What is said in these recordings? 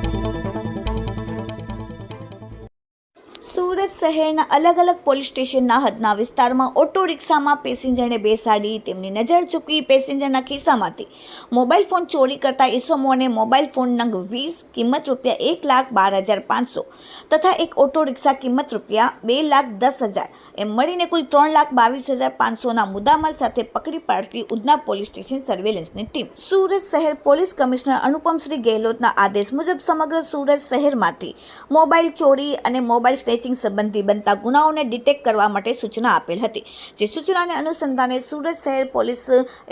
Thank you. Surat શહેરના અલગ અલગ પોલીસ સ્ટેશનના હદના વિસ્તારમાં ઓટો રિક્ષામાં પેસેન્જરને બેસાડી તેમની નજર ચૂકવી પેસેન્જરના ખિસ્સામાંથી. મોબાઈલ ફોન ચોરી કરતા ઈસમોને મોબાઈલ ફોન નંગ વીસ, કિંમત રૂપિયા એક લાખ બાર હજાર પાંચસો તથા એક ઓટો રિક્ષા કિંમત રૂપિયા બે લાખ દસ હજાર એમ મળીને કુલ ત્રણ લાખ બાવીસ હજાર પાંચસોના મુદ્દામાલ સાથે પકડી પાડતી ઉધના પોલીસ સ્ટેશન સર્વેલન્સની ટીમ. સુરત શહેર પોલીસ કમિશનર અનુપમશ્રી ગેહલોતના આદેશ મુજબ સમગ્ર સુરત શહેરમાંથી મોબાઈલ ચોરી અને મોબાઈલ સ્ટેચિંગ સંબંધી બનતા ગુનાઓને ડિટેક્ટ કરવા માટે સૂચના આપેલ હતી, જે સૂચનાને અનુસંધાને સુરત શહેર પોલીસ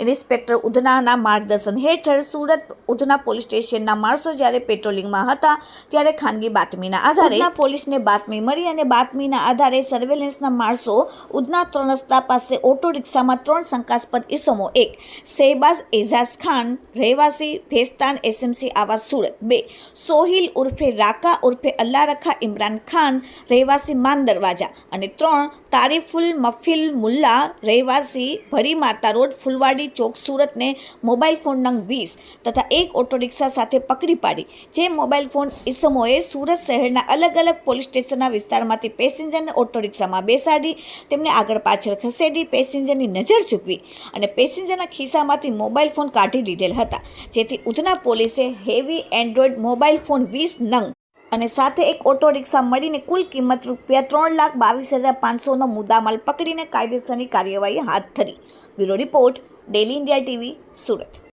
ઇન્સ્પેક્ટર ઉધનાના માર્ગદર્શન હેઠળ સુરત ઉધના પોલીસ સ્ટેશનના માણસો જ્યારે પેટ્રોલિંગમાં હતા, ત્યારે ખાનગી બાતમીના આધારે પોલીસને બાતમી મળી અને બાતમીના આધારે સર્વેલન્સના માણસો ઉધના ત્રણ રસ્તા પાસે ઓટો રિક્ષામાં ત્રણ શંકાસ્પદ ઇસમો એક શહેબાઝ એઝાઝ ખાન, રહેવાસી ફેસ્તાન એસએમસી આવાસ સુરત, બે સોહિલ ઉર્ફે રાકા ઉર્ફે અલ્લા રખા ઇમરાન ખાન રહેવાસી માન દરવાજા અને ત્રણ તારીફુલ મફિલ મુલ્લા રહેવાસી ભરી માતા રોડ, ફુલવાડી ચોક, સુરતને મોબાઈલ ફોન નંગ વીસ તથા એક ઓટો રિક્ષા સાથે પકડી પાડી, જે મોબાઈલ ફોન ઇસમોએ સુરત શહેરના અલગ અલગ પોલીસ સ્ટેશનના વિસ્તારમાંથી પેસેન્જરને ઓટો રિક્ષામાં બેસાડી, તેમને આગળ પાછળ ખસેડી, પેસેન્જરની નજર ચૂકવી અને પેસેન્જરના ખિસ્સામાંથી મોબાઈલ ફોન કાઢી લીધેલ હતા, જેથી ઉધના પોલીસે હેવી એન્ડ્રોઈડ મોબાઈલ ફોન વીસ નંગ અને સાથે એક ઓટો રિક્ષા મળીને કુલ કિંમત રૂપિયા ત્રણ લાખ બાવીસ હજાર પાંચસોનો મુદ્દામાલ પકડીને કાયદેસરની કાર્યવાહી હાથ ધરી. Bureau report, daily India TV, Surat.